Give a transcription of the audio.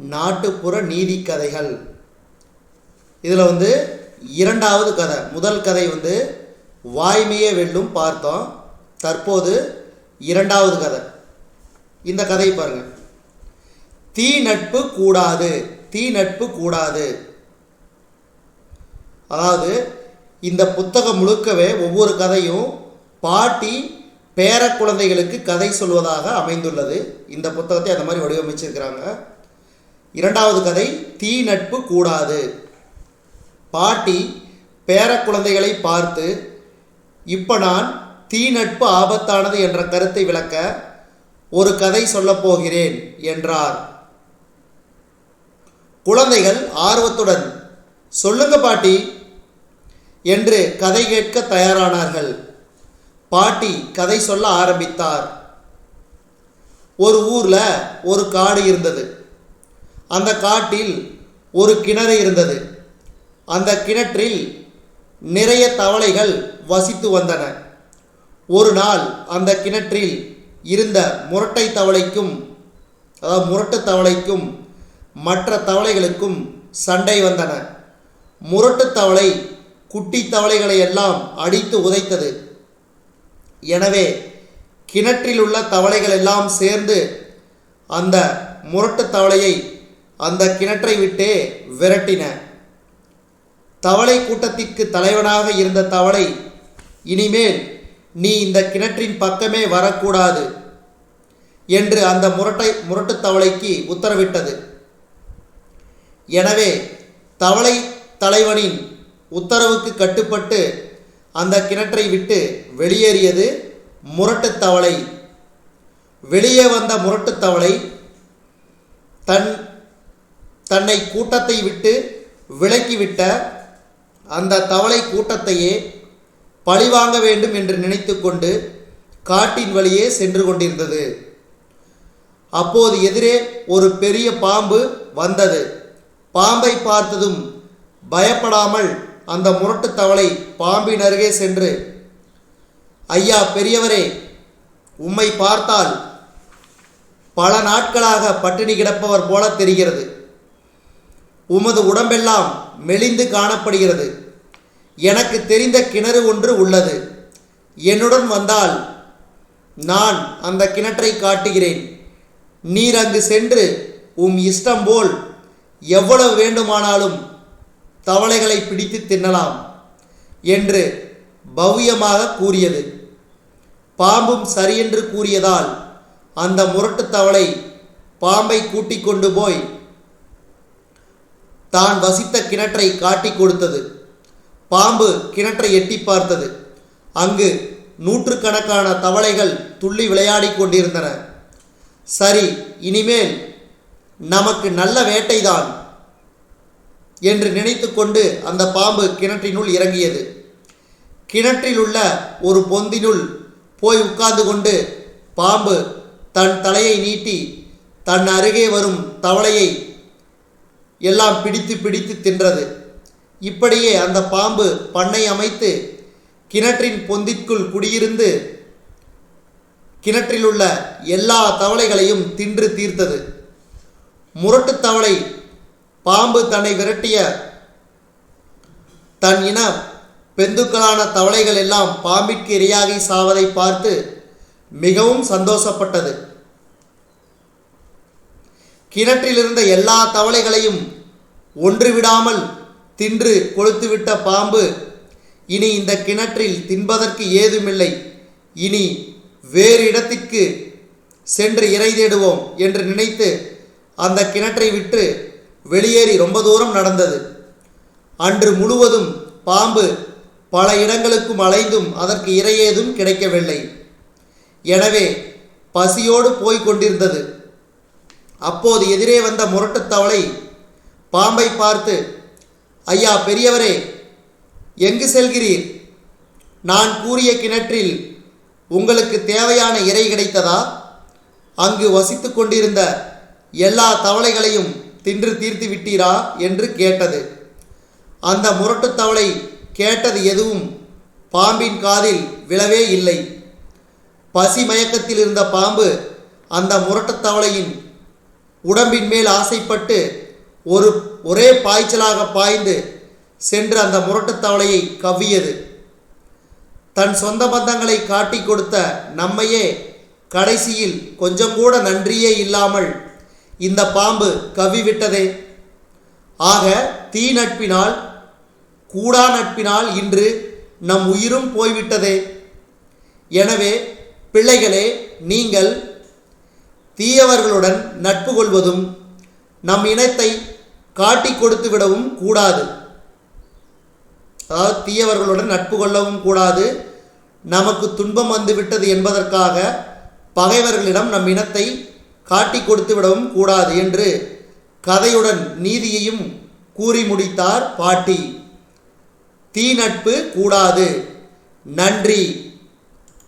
நாட்டுப்புற நீதி கதைகள். இதில் வந்து இரண்டாவது கதை. முதல் கதை வந்து வாய்மையே வெல்லும் பார்த்தோம். தற்போது இரண்டாவது கதை. இந்த கதை பாருங்கள் தீ நட்பு கூடாது. தீ நட்பு கூடாது. அதாவது இந்த புத்தகம் முழுக்கவே ஒவ்வொரு கதையும் பாட்டி பேர குழந்தைகளுக்கு கதை சொல்வதாக அமைந்துள்ளது. இந்த புத்தகத்தை அந்த மாதிரி வடிவமைச்சிருக்கிறாங்க. இரண்டாவது கதை தீ நட்பு கூடாது. பாட்டி பேர குழந்தைகளை பார்த்து இப்போ நான் தீ நட்பு ஆபத்தானது என்ற கருத்தை விளக்க ஒரு கதை சொல்லப்போகிறேன் என்றார். குழந்தைகள் ஆர்வத்துடன் சொல்லுங்க பாட்டி என்று கதை கேட்க தயாரானார்கள். பாட்டி கதை சொல்ல ஆரம்பித்தார். ஒரு ஊரில் ஒரு காடு இருந்தது. அந்த காட்டில் ஒரு கிணறு இருந்தது. அந்த கிணற்றில் நிறைய தவளைகள் வசித்து வந்தன. ஒரு நாள் அந்த கிணற்றில் இருந்த முரட்டை தவளைக்கும் அதாவது முரட்டு தவளைக்கும் மற்ற தவளைகளுக்கும் சண்டை வந்தன. முரட்டு தவளை குட்டி தவளைகளை எல்லாம் அடித்து உதைத்தது. எனவே கிணற்றில் உள்ள தவளைகள் எல்லாம் சேர்ந்து அந்த முரட்டு தவளையை அந்த கிணற்றை விட்டே விரட்டின. தவளை கூட்டத்திற்கு தலைவனாக இருந்த தவளை இனிமேல் நீ இந்த கிணற்றின் பக்கமே வரக்கூடாது என்று அந்த முரட்டை முரட்டு தவளைக்கு உத்தரவிட்டது. எனவே தவளை தலைவனின் உத்தரவுக்கு கட்டுப்பட்டு அந்த கிணற்றை விட்டு வெளியேறியது முரட்டுத் தவளை. வெளியே வந்த முரட்டுத் தவளை தன் தன்னை கூட்டத்தை விட்டு விலக்கிவிட்ட அந்த தவளை கூட்டத்தையே பழிவாங்க வேண்டும் என்று நினைத்துக்கொண்டு காட்டின் வழியே சென்று கொண்டிருந்தது. அப்போது எதிரே ஒரு பெரிய பாம்பு வந்தது. பாம்பை பார்த்ததும் பயப்படாமல் அந்த முரட்டுத் தவளை பாம்பின் அருகே சென்று ஐயா பெரியவரே உம்மை பார்த்தால் பல நாட்களாக பட்டினி கிடப்பவர் போல தெரிகிறது. உமது உடம்பெல்லாம் மெலிந்து காணப்படுகிறது. எனக்கு தெரிந்த கிணறு ஒன்று உள்ளது. என்னுடன் வந்தால் நான் அந்த கிணற்றை காட்டுகிறேன். நீர் அங்கு சென்று உம் இஷ்டம் போல் எவ்வளவு வேண்டுமானாலும் தவளைகளை பிடித்து தின்னலாம் என்று பவ்யமாக கூறியது. பாம்பும் சரியென்று கூறியதால் அந்த முரட்டுத் தவளை பாம்பை கூட்டிக் கொண்டு போய் தான் வசித்த கிணற்றை காட்டிக் கொடுத்தது. பாம்பு கிணற்றை எட்டி பார்த்தது. அங்கு நூற்றுக்கணக்கான தவளைகள் துள்ளி விளையாடிக் கொண்டிருந்தன. சரி இனிமேல் நமக்கு நல்ல வேட்டைதான் என்று நினைத்துக்கொண்டு அந்த பாம்பு கிணற்றினுள் இறங்கியது. கிணற்றில் உள்ள ஒரு பொந்தினுள் போய் உட்கார்ந்து கொண்டு பாம்பு தன் தலையை நீட்டி தன் அருகே வரும் தவளையை எல்லாம் பிடித்து பிடித்து தின்றது. இப்படியே அந்த பாம்பு பண்ணை அமைத்து கிணற்றின் பொந்திற்குள் குடியிருந்து கிணற்றில் உள்ள எல்லா தவளைகளையும் தின்று தீர்த்தது. முரட்டுத் தவளை பாம்பு தன்னை விரட்டிய தன் இன பெந்துக்களான தவளைகள் எல்லாம் பாம்பிற்கு இரையாகி சாவதை பார்த்து மிகவும் சந்தோஷப்பட்டது. கிணற்றில் இருந்த எல்லா தவளைகளையும் ஒன்று விடாமல் தின்று கொளுத்துவிட்ட பாம்பு இனி இந்த கிணற்றில் தின்பதற்கு ஏதுமில்லை. இனி வேறு இடத்திற்கு சென்று இறை தேடுவோம் என்று நினைத்து அந்த கிணற்றை விட்டு வெளியேறி ரொம்ப தூரம் நடந்தது. அன்று முழுவதும் பாம்பு பல இடங்களுக்கும் அலைந்தும் அதற்கு இரையேதும் கிடைக்கவில்லை. எனவே பசியோடு போய்க் கொண்டிருந்தது. அப்போது எதிரே வந்த முரட்டுத் தவளை பாம்பை பார்த்து ஐயா பெரியவரே எங்கு செல்கிறீர்? நான் கூறிய கிணற்றில் உங்களுக்கு தேவையான இறை கிடைத்ததா? அங்கு வசித்து கொண்டிருந்த எல்லா தவளைகளையும் தின்று தீர்த்து விட்டீரா? என்று கேட்டது. அந்த முரட்டுத் தவளை கேட்டது எதுவும் பாம்பின் காதில் விழவே இல்லை. பசி மயக்கத்தில் இருந்த பாம்பு அந்த முரட்டுத் தவளையின் உடம்பின் மேல் ஆசைப்பட்டு ஒரு ஒரே பாய்ச்சலாக பாய்ந்து சென்று அந்த முரட்டுத் தவளையை கவ்வியது. தன் சொந்த பந்தங்களை காட்டிக் கொடுத்த நம்மையே கடைசியில் கொஞ்சம் கூட நன்றியே இல்லாமல் இந்த பாம்பு கவ்விவிட்டதே. ஆக தீ நட்பினால் கூடா நட்பினால் இன்று நம் உயிரும் போய்விட்டதே. எனவே பிள்ளைகளே நீங்கள் தீயவர்களுடன் நட்பு கொள்வதும் நம் இனத்தை காட்டிக் கொடுத்து விடவும் கூடாது. அதாவது தீயவர்களுடன் நட்பு கொள்ளவும் கூடாது. நமக்கு துன்பம் வந்துவிட்டது என்பதற்காக பகைவர்களிடம் நம் இனத்தை காட்டிக் கொடுத்து விடவும் கூடாது என்று கதையுடன் நீதியையும் கூறி முடித்தார் பாட்டி. தீ நட்பு கூடாது. நன்றி.